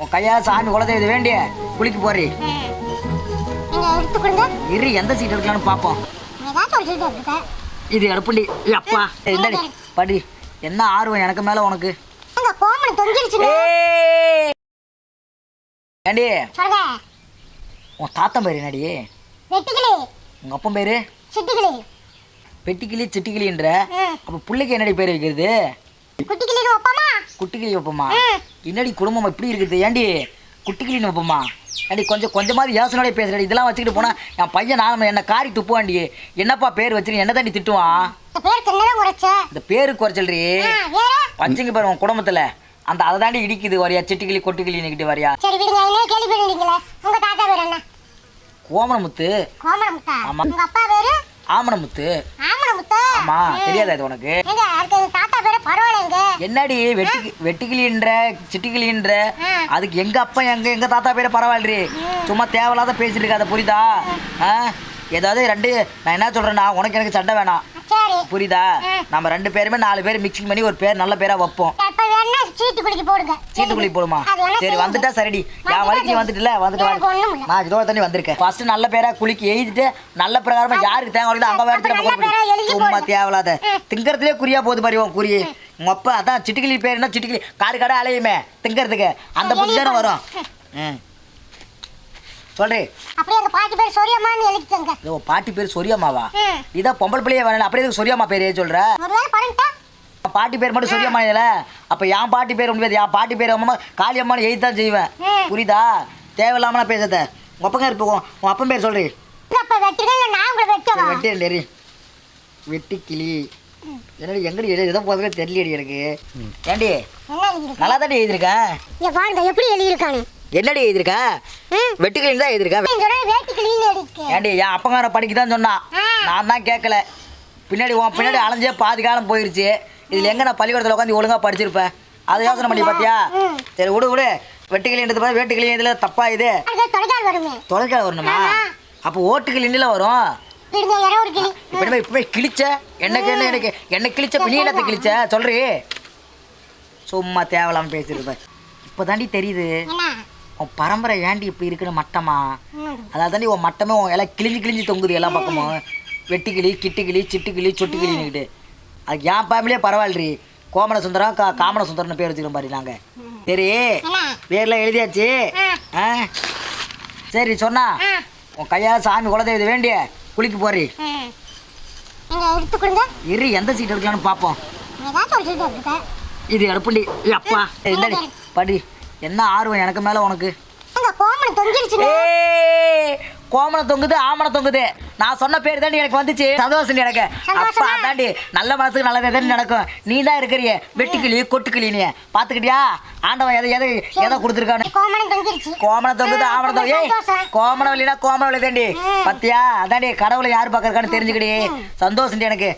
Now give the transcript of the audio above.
உன் கையால சாமி குலதெய்வத்தை வேண்டிய குளிக்க போறி. இரு எந்த சீட் எடுக்கலாம்னு பார்ப்போம் இது எடுப்புண்டி அப்பா இந்தாடி படி. என்ன ஆர்வம் எனக்கு மேல உனக்கு! ஏண்டி? உன் தாத்தன் பேர் என்னடி? உங்க அப்பன் பேரு? பெட்டிக்கிளி சிட்டிக்கிளின்ற. அப்ப புள்ளைக்கு என்னடி பேர் வைக்கிறது? குட்டிக்கிளின்னு வைப்போமா குட்டிக்கிளி வைப்போமா ம். என்னடி குடும்பம் இப்படி இருக்குது? ஏண்டி குட்டிக்கிளின்னு வைப்போமா ஏண்டி கொஞ்சம் கொஞ்சமாவது யோசனோட பேசுறடி இதெல்லாம் வச்சுக்கிட்டு போனா என் பையன் நான் என்ன காரி துப்புவாண்டி என்னப்பா பேர் வச்சிருக்க என்ன தாண்டி திட்டுவான் இந்த பேர் குறைச்சல்றி. வச்சுங்க பாரு உன் குடும்பத்துல. அந்த அதை தாண்டி இடிக்குது வரியா? சிட்டிக்கிளி வரியா? தாத்தா பேர் என்ன? கோமணமுத்து. கோமணமுத்தா? ஆமா. உங்க அப்பா பேரு? ஆமணமுத்து. ஆமணமுத்தா? ஆமா தெரியாதா இது உனக்கு எங்க அதுக்கு எங்க தாத்தா பேரு பரவாயில்லைங்க. என்னடி வெட்டி வெட்டுக்கிளின்ற சிட்டிக்கிளின்ற. அதுக்கு எங்க அப்பா எங்க எங்க தாத்தா பேரை பரவாயில்லைரி சும்மா தேவையில்லாத பேசிட்டு இருக்காத புரியுதா? ஏதாவது ரெண்டு நான் என்ன சொல்றேன்னா உனக்கு எனக்கு சண்டை வேணாம். புரியுதா. நம்ம ரெண்டு பேருமே நாலு பேர் மிக்சிங் பண்ணி ஒரு பேர் நல்ல பேரா வைப்போம். சீட்டு குடிக்க போடுங்க. சீட்டு குழி போடுமா? சரி. வந்துட்டா சரிடி. என் வழிக்கு நீ வந்துட்டுல வந்துட்டு. நான் இதோட தண்ணி வந்திருக்கேன். ஃபர்ஸ்ட் நல்ல பேரா குளிக்க எழுதிட்டு நல்ல பிரகாரமா யாருக்கு தேவை வருதோ அங்க வேறு சும்மா. தேவையில்லாத. திங்கறதுலே குறியா போகுது பாரு உன் குறி உங்க அப்பா அதான் சிட்டுக்கிளி பேர் என்ன? சிட்டுக்கிளி. காடு காடா அலையுமே திங்கறதுக்கு. அந்த புத்தி தானே வரும். ம் சொல்றி. அப்படியே எங்க பாட்டி பேர் சொரியம்மான்னு எழுதிக்கங்க. உன் பாட்டி பேர் சொரியம்மாவா. இதான் பொம்பளை பிள்ளையே வேணும். அப்படியே சொரியம்மா பேர் சொல்ற? ஒருவேளை பண்ணிட்டா பாட்டி பேர் மட்டும் சொரியம்மா இல்ல அப்ப என் பாட்டி பேர் முடியாது என் பாட்டி பேர் அம்மா காளியம்மான்னு எழுதி தான் செய்வேன். புரியுதா? தேவையில்லாமலாம் பேசாத. உங்க அப்பங்க இருப்ப உன் அப்பன் பேர் சொல்றி. உங்களை வெட்டி டெரி வெட்டி கிளி. என்னடி எங்கடி எழுதி? எதை போதுமே தெரியலடி எனக்கு. ஏண்டி? நல்லா தாண்டி எழுதியிருக்கேன் இங்க பாருங்க எப்படி எழுதியிருக்கானு. என்னடி எழுதியிருக்கேன் ம். வெட்டுக்கிளின்னு தான் எழுதியிருக்கேன் ஏண்டி என் அப்பங்கார படிக்க தான் சொன்னான். நான் தான் கேட்கல பின்னாடி உன் பின்னாடி அலைஞ்சே பாதி காலம் போயிருச்சு. இதில் எங்க நான் பள்ளிக்கூடத்தில் உட்காந்து ஒழுங்கா படிச்சிருப்பேன் அதை யோசனை பண்ணி பார்த்தியா. சரி விடு விடு. வெட்டுக்கிளின்றது பார்த்து வெட்டுக்கிளி இதில் தப்பா இது. தொலைக்கால் வருமே. வரணுமா. அப்போ ஓட்டுக்கிளின்ல வரும். விடுங்க யாரோ ஒரு கிளி. இப்போ இப்போ கிழிச்ச? எனக்கு என்ன எனக்கு என்ன கிழிச்ச நீ என்னத்தை கிழிச்ச? சொல்றி சும்மா தேவையில்லாம பேசிருப்பேன் இப்போ தாண்டி தெரியுது. உன் பரம்பரை ஏண்டி இப்படி இருக்குன்னு மட்டமா. அதாவது தாண்டி உன் மட்டமே உன் எல்லாம் கிழிஞ்சு கிழிஞ்சு தொங்குது எல்லா பக்கமும். வெட்டுக்கிளி கிட்டுக்கிளி சிட்டுக்கிளி சொட்டுக்கிளின்னுக்கிட்டு அதுக்கு என் ஃபேமிலியே பரவாயில்லரி கோமண சுந்தரம் கா காமன சுந்தரம்னு பேர் வச்சுக்கிறோம் பாரு நாங்கள் சரி பேர்லாம் எழுதியாச்சு. ஆ. சரி சொன்னா. உன் கையால் சாமி குலதெய்வத்தை வேண்டிய குளிக்க போறி. இரு எந்த சீட் எடுக்கலாம்னு பார்ப்போம் இது எடுப்புண்டி. அப்பா. இந்தாடி. படி. என்ன ஆர்வம் எனக்கு மேல உனக்கு? கோமணம் தொங்கிடுச்சுன்னு ஏய் கோமணம் தொங்குது ஆமணம் தொங்குது. நான் சொன்ன பேர் தாண்டி எனக்கு வந்துச்சு? சந்தோஷம் எனக்கு? அப்பா தாண்டி நல்ல மனசுக்கு நல்லது எதுன்னு நடக்கும் நீ தான் இருக்கிறிய. வெட்டுக்கிளி கொட்டுக்கிளி நீ பாத்துக்கிட்டியா ஆண்டவன் எதை எதை எதை கொடுத்துருக்கான்னு கோமணம் தொங்குது ஆ, ஆமணம் தொங்கு. கோமணம் இல்லைனா கோமணம் இல்லை தாண்டி. பத்தியா? அதாண்டி கடவுளை யார் பார்க்கறக்கான்னு தெரிஞ்சுக்கிடி. சந்தோஷம் எனக்கு.